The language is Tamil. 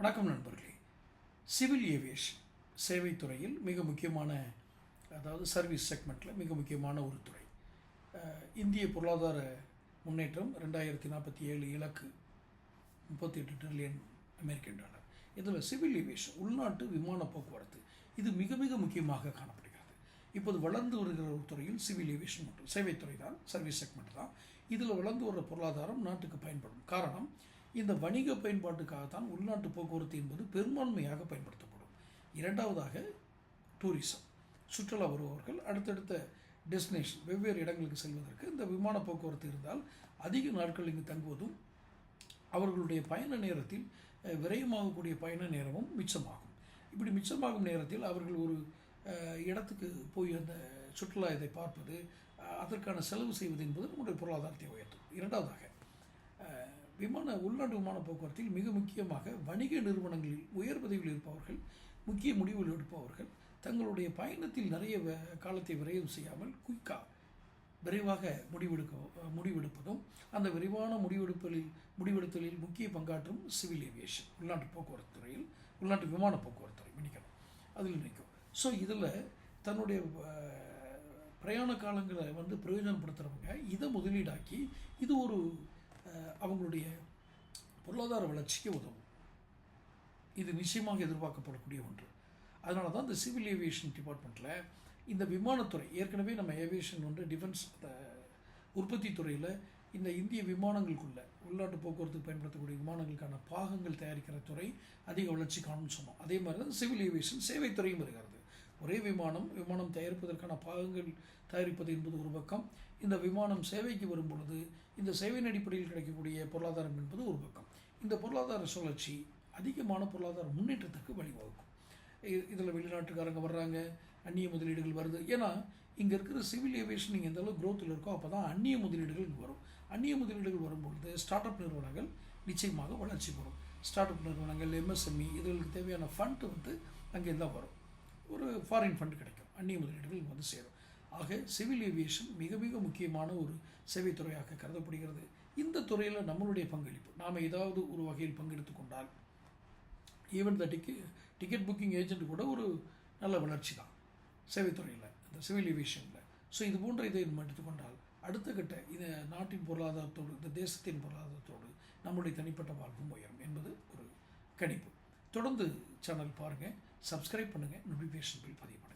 வணக்கம் நண்பர்களே. சிவில் ஏவியேஷன் சேவைத்துறையில் மிக முக்கியமான அதாவது சர்வீஸ் செக்மெண்ட்டில் மிக முக்கியமான ஒரு துறை. இந்திய பொருளாதார முன்னேற்றம் ரெண்டாயிரத்தி நாற்பத்தி ஏழு இலக்கு முப்பத்தி எட்டு ட்ரில்லியன் அமெரிக்கன் டாலர். இதில் சிவில் ஏவியேஷன் உள்நாட்டு விமான போக்குவரத்து இது மிக மிக முக்கியமாக காணப்படுகிறது. இப்போது வளர்ந்து வருகிற ஒரு துறையில் சிவில் ஏவியேஷன் மற்றும் சேவைத்துறை தான் சர்வீஸ் செக்மெண்ட் தான். இதில் வளர்ந்து வர பொருளாதாரம் நாட்டுக்கு பயன்படும். காரணம் இந்த வணிக பயன்பாட்டுக்காகத்தான் உள்நாட்டு போக்குவரத்து என்பது பெரும்பான்மையாக பயன்படுத்தப்படும். இரண்டாவதாக டூரிசம் சுற்றுலா வருபவர்கள் அடுத்தடுத்த டெஸ்டினேஷன் வெவ்வேறு இடங்களுக்கு செல்வதற்கு இந்த விமான போக்குவரத்து இருந்தால் அதிக நாட்கள் இங்கு தங்குவதும் அவர்களுடைய பயண நேரத்தில் விரயமாகக்கூடிய பயண நேரமும் மிச்சமாகும். இப்படி மிச்சமாகும் நேரத்தில் அவர்கள் ஒரு இடத்துக்கு போய் அந்த சுற்றுலா இதை பார்ப்பது அதற்கான செலவு செய்வது என்பது நம்முடைய பொருளாதாரத்தை உயர்த்தும். இரண்டாவதாக விமான உள்நாட்டு விமான போக்குவரத்தில் மிக முக்கியமாக வணிக நிறுவனங்களில் உயர் பதவியில் இருப்பவர்கள் முக்கிய முடிவுகள் எடுப்பவர்கள் தங்களுடைய பயணத்தில் நிறைய வ- காலத்தை விரைவு செய்யாமல் குயிக்காக விரைவாக முடிவெடுக்க முடிவெடுப்பதும் அந்த விரைவான முடிவெடுப்பதில் முடிவெடுத்தலில் முக்கிய பங்காற்றும் சிவில் ஏவியேஷன் உள்நாட்டு போக்குவரத்து துறையில் உள்நாட்டு விமான போக்குவரத்து துறை மன்னிக்கணும். அதில் நிற்கும் ஸோ இதில் தன்னுடைய பிரயாண காலங்களை வந்து பிரயோஜனப்படுத்துகிறவங்க இதை முதலீடாக்கி இது ஒரு அவங்களுடைய பொருளாதார வளர்ச்சிக்கு உதவும். இது நிச்சயமாக எதிர்பார்க்கப்படக்கூடிய ஒன்று. அதனால தான் இந்த சிவில் ஏவியேஷன் டிபார்ட்மெண்ட்டில் இந்த விமானத்துறை ஏற்கனவே நம்ம ஏவியேஷன் வந்து டிஃபென்ஸ் உற்பத்தி துறையில் இந்த இந்திய விமானங்களுக்குள்ள உள்நாட்டு போக்குவரத்துக்கு பயன்படுத்தக்கூடிய விமானங்களுக்கான பாகங்கள் தயாரிக்கிற துறை அதிக வளர்ச்சி காணும்னு சொன்னோம். அதே மாதிரி தான் சிவில் ஏவியேஷன் சேவைத்துறையும் வருகிறது. ஒரே விமானம் விமானம் தயாரிப்பதற்கான பாகங்கள் தயாரிப்பது என்பது ஒரு பக்கம். இந்த விமானம் சேவைக்கு வரும் பொழுது இந்த சேவையின் அடிப்படையில் கிடைக்கக்கூடிய பொருளாதாரம் என்பது ஒரு பக்கம். இந்த பொருளாதார சுழற்சி அதிகமான பொருளாதார முன்னேற்றத்துக்கு வழிவகுக்கும். இதில் வெளிநாட்டுக்காரங்க வர்றாங்க அந்நிய முதலீடுகள் வருது. ஏன்னா இங்கே இருக்கிற சிவில் ஏவியேஷன் நீங்கள் எந்த அளவு growthல இருக்கோ அப்போ தான் அந்நிய முதலீடுகள் இங்கே வரும். அந்நிய முதலீடுகள் வரும்பொழுது ஸ்டார்ட் அப் நிறுவனங்கள் நிச்சயமாக வளர்ச்சி பெறும். ஸ்டார்ட் அப் நிறுவனங்கள் எம்எஸ்எம்இ இதுகளுக்கு தேவையான ஃபண்ட் வந்து அங்கே தான் வரும். ஒரு ஃபாரின் ஃபண்ட் கிடைக்கும். அந்நிய முதலீடுகள் இங்கே வந்து சேரும். ஆக சிவில் ஏவியேஷன் மிக மிக முக்கியமான ஒரு சேவைத்துறையாக கருதப்படுகிறது. இந்த துறையில் நம்மளுடைய பங்களிப்பு. நாம் ஏதாவது ஒரு வகையில் பங்கெடுத்து கொண்டால் even the ticket ticket booking agent கூட ஒரு நல்ல வளர்ச்சி தான் சேவைத்துறையில் இந்த சிவில் ஏவியேஷனில் ஸோ இது போன்ற இதை நம்ம எடுத்துக்கொண்டால் அடுத்த கட்ட இந்த நாட்டின் பொருளாதாரத்தோடு இந்த தேசத்தின் பொருளாதாரத்தோடு நம்முடைய தனிப்பட்ட வாழ்வும் உயரும் என்பது ஒரு கணிப்பு. தொடர்ந்து சேனல் பாருங்கள் சப்ஸ்கிரைப் பண்ணுங்கள் நோட்டிஃபிகேஷன் பில் பதிவு பண்ணுங்கள்